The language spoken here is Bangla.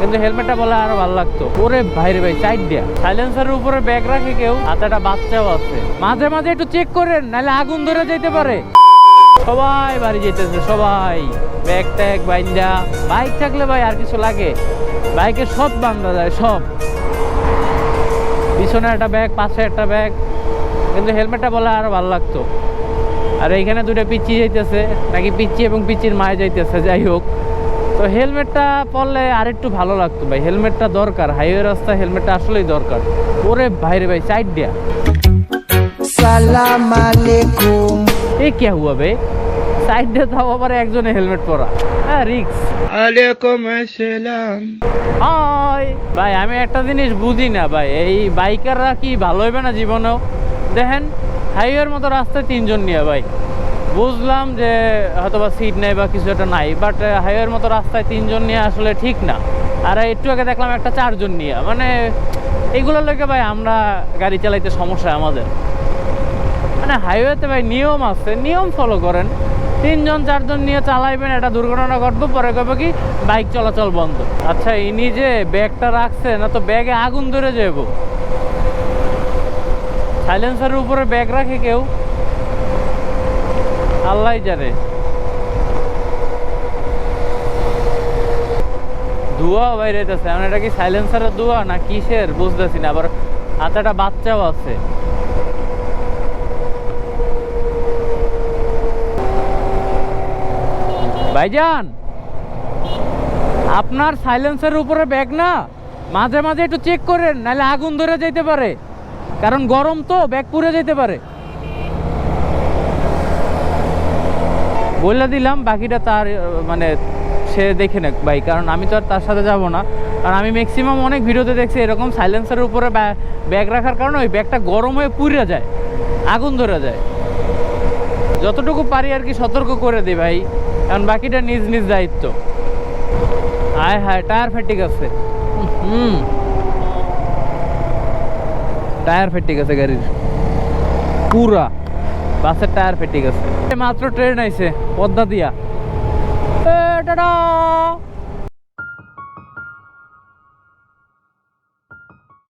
কিন্তু হেলমেটটা বলে আরও ভালো লাগতো। ওরে ভাইরে ভাই সাইড দিয়া। সাইলেন্সারের উপরে ব্যাগ রাখে কেউ হাতে একটা বাচ্চাও আছে। মাঝে মাঝে একটু চেক করেন, নাহলে আগুন ধরে যেতে পারে। সবাই বাড়ি যেতেছে, সবাই। ব্যাগ ট্যাগ বাইন্দা। বাইক থাকলে ভাই আর কিছু লাগে। বাইকে সব বান্ধা যায়, সব। পিছনে একটা ব্যাগ পাশে একটা ব্যাগ কিন্তু হেলমেটটা বলে আরও ভালো লাগতো। আর এইখানে দুটো পিচ্ছি যাইতেছে, নাকি পিচ্ছি এবং পিচির মায়ে যাইতেছে, যাই হোক। তো হেলমেটটা পরলে আর একটু ভালো লাগতো ভাই। হেলমেটটা দরকার হাইওয়ে রাস্তা হেলমেটটা আসলেই দরকার। ওরে ভাইরে ভাই সাইড দেয়া। সালাম আলাইকুম। এ কে হুয়া বে? সাইড দিয়ে তাও আবার একজনে হেলমেট পরা। হ্যাঁ রিক্স। আলাইকুম আসসালাম। হাই। ভাই আমি একটা জিনিস বুঝি না ভাই এই বাইকাররা কি ভালো হইবে না জীবনেও? দেখেন হাইওয়ের মতো রাস্তায় তিনজন নিয়ে ভাই। বুঝলাম যে হয়তো বা সিট নেই বা কিছু একটা নাই বাট হাইওয়ের মতো রাস্তায় তিনজন নিয়ে আসলে ঠিক না। আর একটু আগে দেখলাম একটা চারজন নিয়ে। মানে এইগুলোর লোকে ভাই আমরা গাড়ি চালাইতে সমস্যা আমাদের। মানে হাইওয়েতে ভাই নিয়ম আছে, নিয়ম ফলো করেন। তিনজন, চারজন নিয়ে চালাইবেন, একটা দুর্ঘটনা ঘটবো, পরে কবে কি বাইক চলাচল বন্ধ। আচ্ছা ইনি যে ব্যাগটা রাখছে না তো ব্যাগে আগুন ধরে যাব সাইলেন্সারের উপরে ব্যাগ রাখে কেউ? আল্লাহ জানে। ধোয়া বাইরেতেছে মানে এটা কি সাইলেন্সারের ধোয়া না কিসের? বুঝতেছি না, আবার একটা বাচ্চাও আছে। ভাইজান, আপনার সাইলেন্সের উপরে ব্যাগ না? মাঝে মাঝে একটু চেক করেন, নাহলে আগুন ধরে যেতে পারে। কারণ গরম তো, ব্যাগ পুড়ে যেতে পারে। বলে দিলাম, বাকিটা তার মানে সে দেখে নেক ভাই, কারণ আমি তো আর তার সাথে যাব না। কারণ আমি ম্যাক্সিমাম অনেক ভিডিওতে দেখছি এরকম সাইলেন্সের উপরে ব্যা- ব্যাগ রাখার কারণে ওই ব্যাগটা গরম হয়ে পুড়ে যায়, আগুন ধরে যায়। যতটুকু পারি আর কি সতর্ক করে দিই ভাই, কারণ বাকিটা নিজ নিজ দায়িত্ব। হায় হায়, টায়ার ফেটে গেছে। হুম। টায়ার ফেটে গেছে গাড়ির। পুরা। বাসের টায়ার ফেটে গেছে। মাত্র ট্রেন আইছে পদ্মা দিয়া।